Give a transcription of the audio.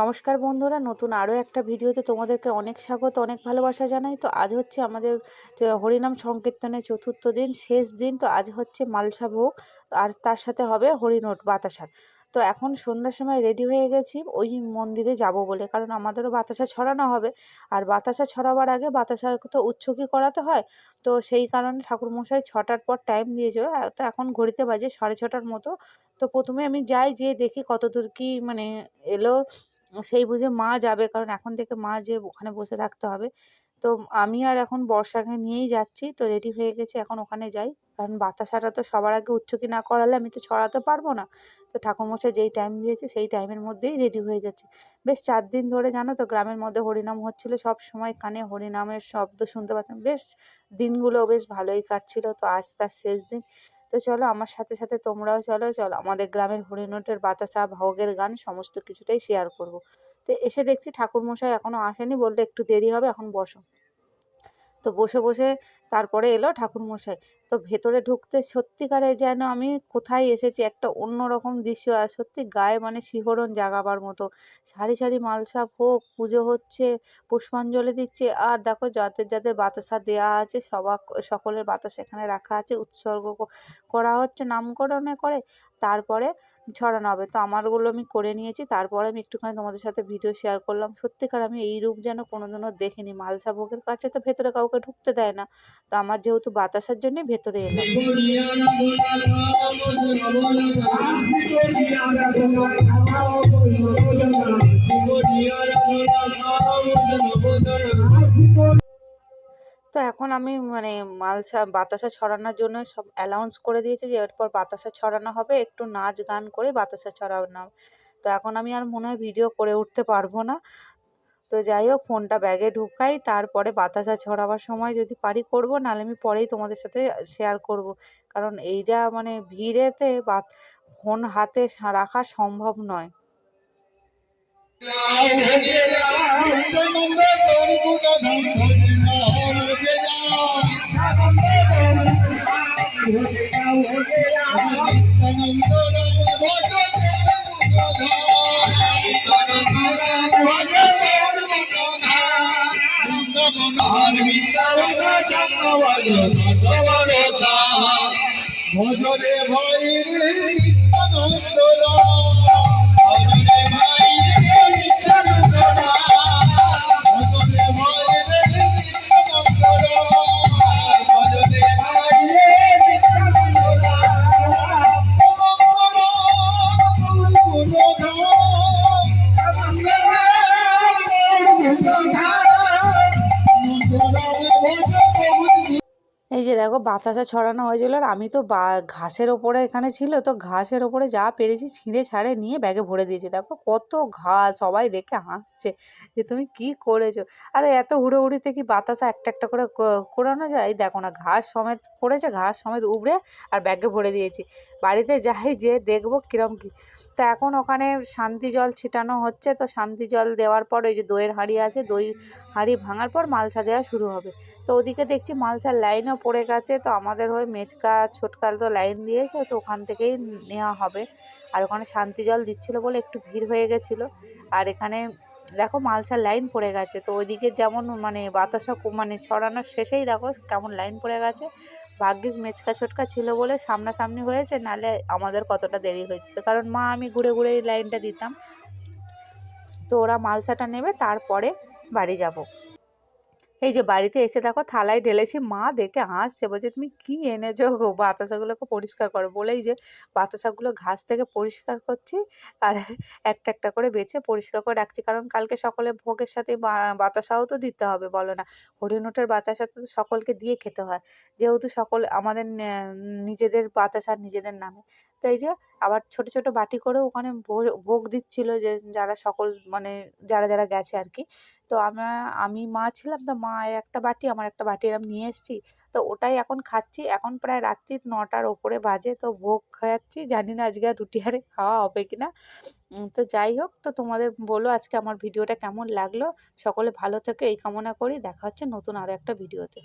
নমস্কার বন্ধুরা, নতুন আরও একটা ভিডিওতে তোমাদেরকে অনেক স্বাগত, অনেক ভালোবাসা জানাই। তো আজ হচ্ছে আমাদের হরিনাম সংকীর্তনের চতুর্থ দিন, শেষ দিন, তো আজ হচ্ছে মালসা ভোগ, আর তার সাথে হবে হরিনোট বাতাসার তো এখন সন্ধ্যার সময় রেডি হয়ে গেছি, ওই মন্দিরে যাব বলে, কারণ আমাদেরও বাতাসা ছড়ানো হবে। আর বাতাসা ছড়াবার আগে বাতাসা তো উচ্চকি করাতে হয়, তো সেই কারণে ঠাকুরমশাই ছটার পর টাইম দিয়েছিল তো এখন ঘড়িতে বাজে সাড়ে ছটার মতো। তো প্রথমে আমি যাই, যেয়ে দেখি কত দূর কি মানে এলো। সেই বুঝে মা যাবে। কারণ এখন থেকে মা যে ওখানে বসে থাকতে হবে। তো আমি আর এখন বর্ষাকে নিয়েই যাচ্ছি। তো রেডি হয়ে গেছি এখন ওখানে যাই। কারণ বাতাসাটা তো সবার আগে উচ্চকি না করালে আমি তো ছড়াতে পারব না। তো ঠাকুরমশাই যেই টাইম দিয়েছে সেই টাইমের মধ্যেই রেডি হয়ে যাচ্ছে। বেশ চার দিন ধরে জানো তো গ্রামের মধ্যে হরিনাম হচ্ছিল। সব সময় কানে হরিনামের শব্দ শুনতে পারতাম বেশ দিনগুলো বেশ ভালোই কাটছিল। তো আজ তার শেষ দিন। তো চলো আমার সাথে সাথে তোমরাও চলো চলো আমাদের গ্রামের হরিণটের বাতাসা, ভাগের গান সমস্ত কিছুটাই শেয়ার করব। তো এসে দেখছি ঠাকুরমশাই এখনও আসেনি, বললে একটু দেরি হবে, এখন বসো। তো বসে বসে তারপরে এলো ঠাকুরমশাই। তো ভেতরে ঢুকতে সত্যিকারে যেন আমি কোথায় এসেছি একটা অন্যরকম দৃশ্য আর সত্যি গায়ে মানে শিহরণ জাগাবার মতো। সারি সারি মালসা ভোগ পুজো হচ্ছে, পুষ্পাঞ্জলি দিচ্ছে, আর দেখো যাদের যাদের বাতাসা দেওয়া আছে সবা সকলের বাতাস এখানে রাখা আছে, উৎসর্গ করা হচ্ছে, নামকরণে করে, তারপরে ছড়ানো হবে। তো আমারগুলো আমি করে নিয়েছি, তারপরে আমি একটুখানি তোমাদের সাথে ভিডিও শেয়ার করলাম। সত্যিকার আমি এই রূপ যেন কোনোদিনও দেখিনি। মালসা ভোগের কাছে তো ভেতরে কাউকে ঢুকতে দেয় না। তো আমার যেহেতু বাতাসার জন্য ভেতরে এলাম তো এখন আমি মানে মালসা, বাতাসা ছড়ানোর জন্য সব অ্যালাউন্স করে দিয়েছে যে এরপর বাতাসা ছড়ানো হবে, একটু নাচ গান করে বাতাসা ছড়ানো। তো এখন আমি আর মনে হয় ভিডিও করে উঠতে পারব না। তো যাই হোক, ফোনটা ব্যাগে ঢুকাই, তারপরে বাতাসা ছড়াবার সময় যদি পারি করব, নাহলে আমি পরেই তোমাদের সাথে শেয়ার করব। কারণ এই যা মানে ভিড়েতে বা ফোন হাতে রাখা সম্ভব নয়। ভজরে ভাই আনন্দ এই যে দেখো বাতাসা ছড়ানো হয়েছিল আর আমি তো বা, ঘাসের ওপরে এখানে ছিল, তো ঘাসের ওপরে যা পেরেছি ছিঁড়ে ছাড়ে নিয়ে ব্যাগে ভরে দিয়েছি। দেখো কত ঘাস, সবাই দেখে হাসছে যে তুমি কি করেছ? আরে এত হুড়োহুড়িতে কি বাতাসা একটা একটা করে কোরানো যায়? দেখো না, ঘাস সমেত পড়েছে, ঘাস সমেত উবড়ে আর ব্যাগে ভরে দিয়েছি। বাড়িতে যাই যে দেখব কিরম কি। তো এখন ওখানে শান্তি জল ছিটানো হচ্ছে, তো শান্তি জল দেওয়ার পর ওই যে দইয়ের হাঁড়ি আছে, দই হাঁড়ি ভাঙার পর মালসা দেওয়া শুরু হবে। তো ওদিকে দেখছি মালসার লাইনও পড়ে গেছে, তো আমাদের ওই মেচকা ছোটকাল তো লাইন দিয়েছে, তো ওখান থেকেই নেওয়া হবে। আর ওখানে শান্তি জল দিচ্ছিল বলে একটু ভিড় হয়ে গেছিল। আর এখানে দেখো মালসার লাইন পড়ে গেছে, তো ওইদিকে যেমন মানে বাতাসা মানে ছড়ানোর শেষেই দেখো কেমন লাইন পড়ে গেছে। ভাগ্যিস মেচকা ছোটকা ছিল বলে সামনাসামনি হয়েছে নালে আমাদের কতটা দেরি হয়েছে। তো কারণ মা আমি ঘুরে ঘুরে এই লাইনটা দিতাম। তো ওরা মালসাটা নেবে, তারপরে বাড়ি যাব। এই যে বাড়িতে এসে দেখো থালায় ঢেলেছি, মা দেখে হাসছে। বলছে, তুমি কি এনেছো গো? বাতাসাগুলোকে পরিষ্কার করো। বলেই যে বাতাসাগুলো ঘাস থেকে পরিষ্কার করছি আর একটা একটা করে বেছে পরিষ্কার করে রাখছি। কারণ কালকে সকলে ভোগের সাথে বাতাসাও তো দিতে হবে, বলো না। হরিণোটের বাতাসা তো সকলকে দিয়ে খেতে হয়। যেহেতু সকল আমাদের নিজেদের বাতাসা নিজেদের নামে। তো যে আবার ছোট ছোট বাটি করে ওখানে ভোগ দিচ্ছিল যে যারা সকল মানে যারা যারা গেছে আর কি তো আমরা, আমি মা ছিলাম, তো মা একটা বাটি, আমার একটা বাটি এরম নিয়ে এসেছি। তো ওটাই এখন খাচ্ছি। এখন প্রায় রাত্রির নটার ওপরে বাজে, তো ভোগ খাওয়াচ্ছি জানি না আজকে আর রুটি হারে খাওয়া হবে কি না তো যাই হোক, তো তোমাদের বলো আজকে আমার ভিডিওটা কেমন লাগল। সকলে ভালো থেকে, এই কামনা করি। দেখা হচ্ছে নতুন আরও একটা ভিডিওতে।